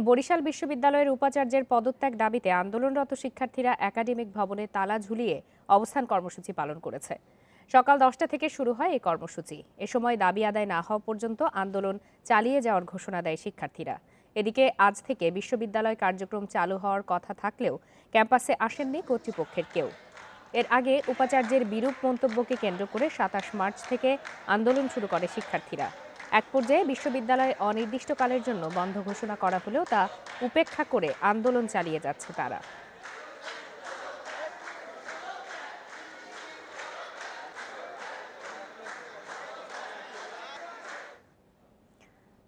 বরিশাল বিশ্ববিদ্যালয়ের উপাচার্যের পদত্যাগ দাবিতে আন্দোলনরত শিক্ষার্থীরা একাডেমিক ভবনে তালা ঝুলিয়ে অবস্থান কর্মসূচি পালন করেছে। সকাল দশটা থেকে শুরু হয় এই কর্মসূচি। এ সময় দাবি আদায় না হওয়া পর্যন্ত আন্দোলন চালিয়ে যাওয়ার ঘোষণা দেয় শিক্ষার্থীরা। এদিকে আজ থেকে বিশ্ববিদ্যালয় কার্যক্রম চালু হওয়ার কথা থাকলেও ক্যাম্পাসে আসেননি কর্তৃপক্ষের কেউ। এর আগে উপাচার্যের বিরূপ মন্তব্যকে কেন্দ্র করে সাতাশ মার্চ থেকে আন্দোলন শুরু করে শিক্ষার্থীরা। এক পর্যায়ে বিশ্ববিদ্যালয় অনির্দিষ্টকালের জন্য বন্ধ ঘোষণা করা হলেও তা উপেক্ষা করে আন্দোলন চালিয়ে যাচ্ছে তারা।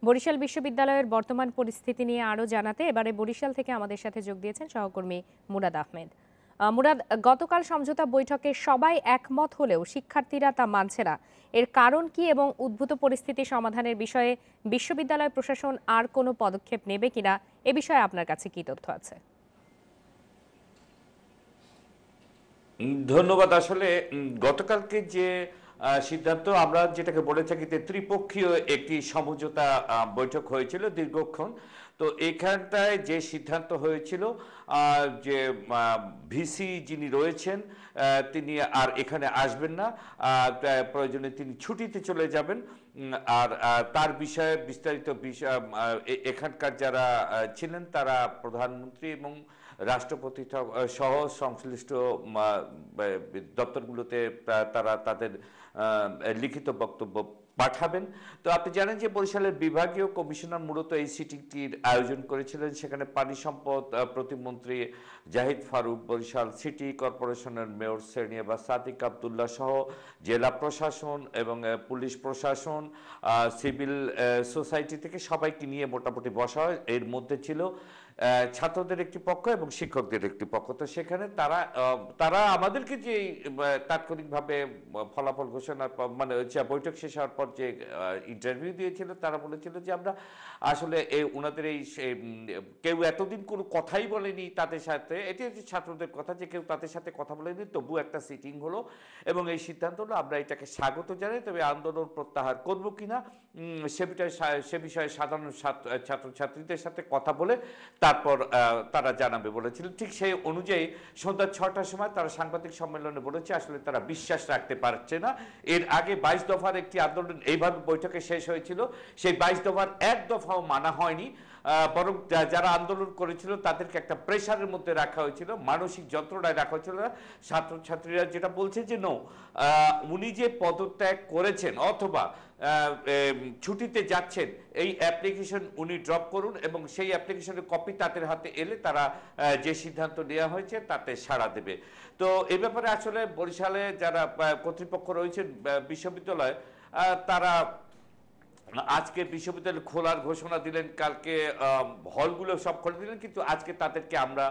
বরিশাল বিশ্ববিদ্যালয়ের বর্তমান পরিস্থিতি নিয়ে আরও জানাতে এবারে বরিশাল থেকে আমাদের সাথে যোগ দিয়েছেন সহকর্মী মুরাদ আহমেদ। আহ, মুরাদ, গতকাল সমঝোতা বৈঠকে সবাই একমত হলেও শিক্ষার্থীরা তা মানছে না। এর কারণ কি এবং উদ্ভূত পরিস্থিতি সমাধানের বিষয়ে বিশ্ববিদ্যালয় প্রশাসন আর কোনো পদক্ষেপ নেবে কিনা, এ বিষয়ে আপনার কাছে কি তথ্য আছে? ধন্যবাদ। আসলে গতকালকে যে সিদ্ধান্ত, আমরা যেটাকে বলে থাকি যে ত্রিপক্ষীয় একটি সমঝোতা বৈঠক হয়েছিল দীর্ঘক্ষণ। তো এখানটায় যে সিদ্ধান্ত হয়েছিল যে ভিসি যিনি রয়েছেন তিনি আর এখানে আসবেন না। প্রয়োজনে তিনি ছুটিতে চলে যাবেন। আর তার বিষয়ে বিস্তারিত বিষয় এখানকার যারা ছিলেন, তারা প্রধানমন্ত্রী এবং রাষ্ট্রপতি সহ সংশ্লিষ্ট দপ্তরগুলোতে তারা তাদের লিখিত বক্তব্য পাঠাবেন। তো আপনি জানেন যে বরিশালের বিভাগীয় কমিশনার মূলত এই সিটিংটির আয়োজন করেছিলেন। সেখানে পানি সম্পদ প্রতিমন্ত্রী জাহিদ ফারুক, বরিশাল সিটি কর্পোরেশনের মেয়র শ্রেণি বা সাদিক আবদুল্লাহ সহ জেলা প্রশাসন এবং পুলিশ প্রশাসন সিভিল সোসাইটি থেকে সবাইকে নিয়ে মোটামুটি বসা হয়। এর মধ্যে ছিল ছাত্রদের একটি পক্ষ এবং শিক্ষকদের একটি পক্ষ। তো সেখানে তারা তারা আমাদেরকে যে তাৎক্ষণিকভাবে ফলাফল ঘোষণার পর মানে বৈঠক শেষ হওয়ার পর যে ইন্টারভিউ দিয়েছিল, তারা বলেছিল যে আমরা আসলে এই ওনাদের এই কেউ এতদিন কোনো কথাই বলেনি তাদের সাথে। এটি হচ্ছে ছাত্রদের কথা যে কেউ তাদের সাথে কথা বলেনি, তবু একটা সিটিং হলো এবং এই সিদ্ধান্ত হলো, আমরা এটাকে স্বাগত জানাই, তবে আন্দোলন প্রত্যাহার করব কিনা সে বিষয়ে সে বিষয়ে সাধারণ ছাত্রছাত্রীদের সাথে কথা বলে তারপর তারা জানাবে বলেছিল। ঠিক সেই অনুযায়ী সন্ধ্যা ছটার সময় তারা সাংবাদিক সম্মেলনে বলেছে, আসলে তারা বিশ্বাস রাখতে পারছে না। এর আগে বাইশ দফার একটি আন্দোলন এইভাবে বৈঠকে শেষ হয়েছিল। সেই বাইশ দফার এক দফাও মানা হয়নি। বরং যারা আন্দোলন করেছিল তাদেরকে একটা প্রেশারের মধ্যে রাখা হয়েছিল, মানসিক যন্ত্রণায় রাখা হয়েছিল। ছাত্রছাত্রীরা যেটা বলছে যে, নো উনি যে পদত্যাগ করেছেন অথবা ছুটিতে যাচ্ছেন, এই অ্যাপ্লিকেশন উনি ড্রপ করুন এবং সেই অ্যাপ্লিকেশনের কপি তাদের হাতে এলে তারা যে সিদ্ধান্ত নেওয়া হয়েছে তাতে সাড়া দেবে। তো এ ব্যাপারে আসলে বরিশালে যারা কর্তৃপক্ষ রয়েছেন বিশ্ববিদ্যালয় তারা আজকে বিশ্ববিদ্যালয় খোলার ঘোষণা দিলেন কালকে আহ, হলগুলো সব খুলে দিলেন কিন্তু আজকে তাদেরকে আমরা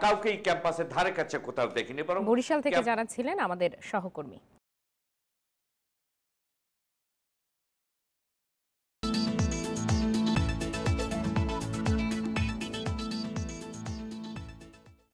কাউকেই ক্যাম্পাসের ধারে কাছে কোথাও দেখিনি বরং বরিশাল থেকে জানাচ্ছিলেন আমাদের সহকর্মী।